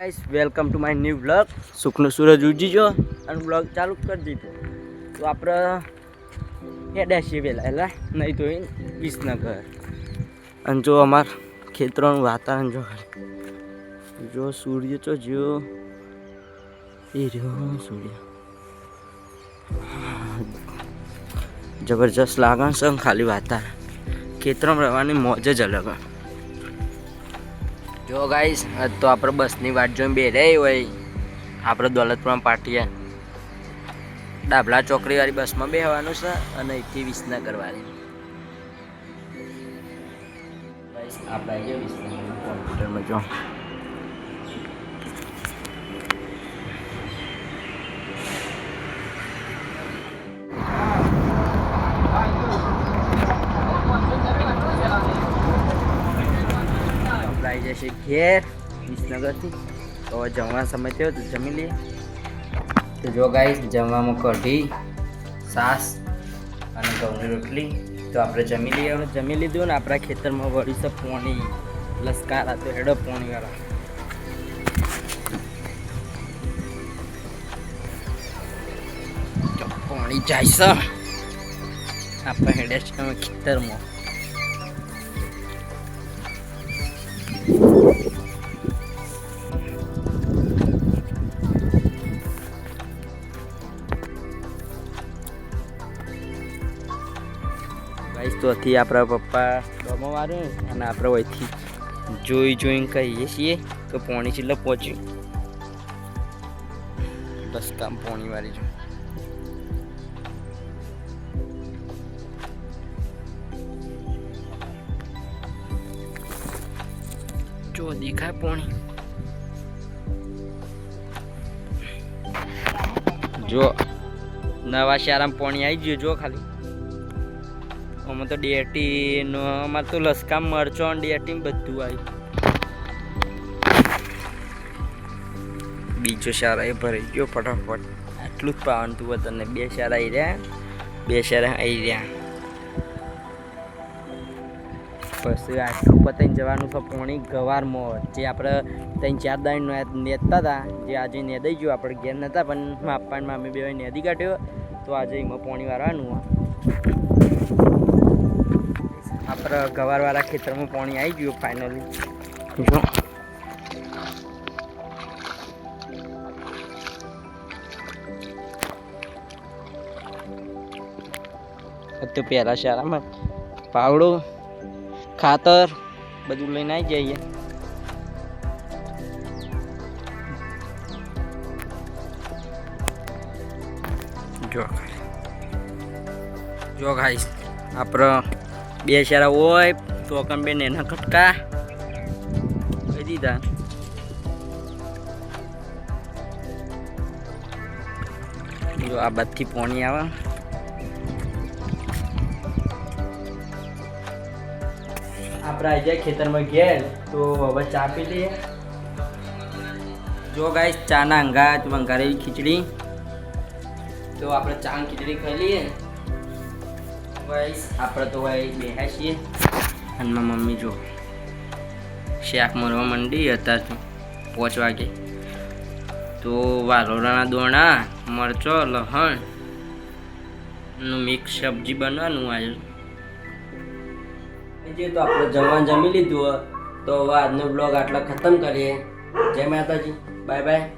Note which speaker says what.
Speaker 1: Guys welcome to my new blog સુખનો સૂરજ ઉજી જો અને બ્લોગ ચાલુ કરી દીધો. તો આપણે હેડ્યા છીએ પહેલાં? એટલે નહીં તો એ વિસનગર. અને જો અમાર ખેતરોનું વાતાવરણ જો જો સૂર્ય તો જો. એ રહ્યો સૂર્ય. જબરજસ્ત લાગણ છે ખાલી વાતાવરણ. ખેતરમાં રહેવાની મોજ જ અલગ જો આજ તો આપણે બસની વાટ જોઈને બે હોય. આપણે દોલતપુરમાં પાટીએ ડાબલા ચોકડીવાળી બસમાં બેસવાનું છે અને એકથી વિસના કરવાની આપણે આવી ગયા વિસનગર કોમ્પ્યુટરમાં જો. ઘેર, વિસનગરથી. તો જમવા સમય થયો તો જમી લઈએ. તો જો ગાઈશ જમવામાં કઢી સાસ અને ઘઉંની રોટલી. તો આપણે જમી લઈએ હવે જમી લીધું ને આપણા ખેતરમાં વળી છે પોણી. લસકારા તો હેડો પોણીવાળા. પોણી જાય છે. આપણે હેડે છે ખેતરમાં. તો થી આપણા પપ્પા ડોમો મારે અને આપણે અહીંથી જોઈ જોઈને કહીએ છીએ કે પોણી છેલ્લે પહોંચ્યું. બસ કામ પોણી વાળી જો. જો દેખાય પોણી. જો, નવા શારામાં પોણી આવી ગયું, જો ખાલી. આમાં તો ડેટી નો અમારે તો લસકામ મરચો ડેટી બધું આવ્યું બીજો શાળા એ ભરાઈ ગયો ફટાફટ. આટલું જ પાવાનું તું તને બે શાળા આવી રહ્યા, બે શાળા આવી રહ્યા. પછી આટલું પતાઈને જવાનું છે પોણી ગવારમાં જે આપણે ત્યાં ચાર દાણ નેતા હતા જે આજે નેદાઈ ગયું આપણે ઘેર નહોતા પણ માપા ને મામી બે નેદી કાઢ્યો, તો આજે એમાં પોણી વાળવાનું આપણે ગવારવાળા ખેતરમાં પાણી આવી ગયું ફાઇનલી જો તો પહેલા શાળામાં પાવડો ખાતર બધું લઈને આવી જઈએ. જો જો ગાઈસ આપણે બે શાળા હોય, તો કમ બેન એના કટકા કહી દીધા. જો આ બાદથી પોણી આવે. આપણે આવી જાય ખેતરમાં ઘેર, તો હવે ચા પી લઈએ. જો ગાય ચાના અંગાત, વંગારેલી ખીચડી. તો આપણે ચા ખીચડી ખાઈ લઈએ. ગાઈસ આપણે તો ભાઈ બેહ્યા છીએ. અને મમ્મી જો શાક મરવા માંડી અત્યારે પાંચ વાગે. તો વાલોરાના દોણા, મરચો, લહણ, નું મિક્સ સબ્જી બનવાનું આજે. જે તો આપણે જમવાનું જમી લીધું તો આજનો બ્લોગ આટલા ખતમ કરીએ. જય માતાજી. Bye bye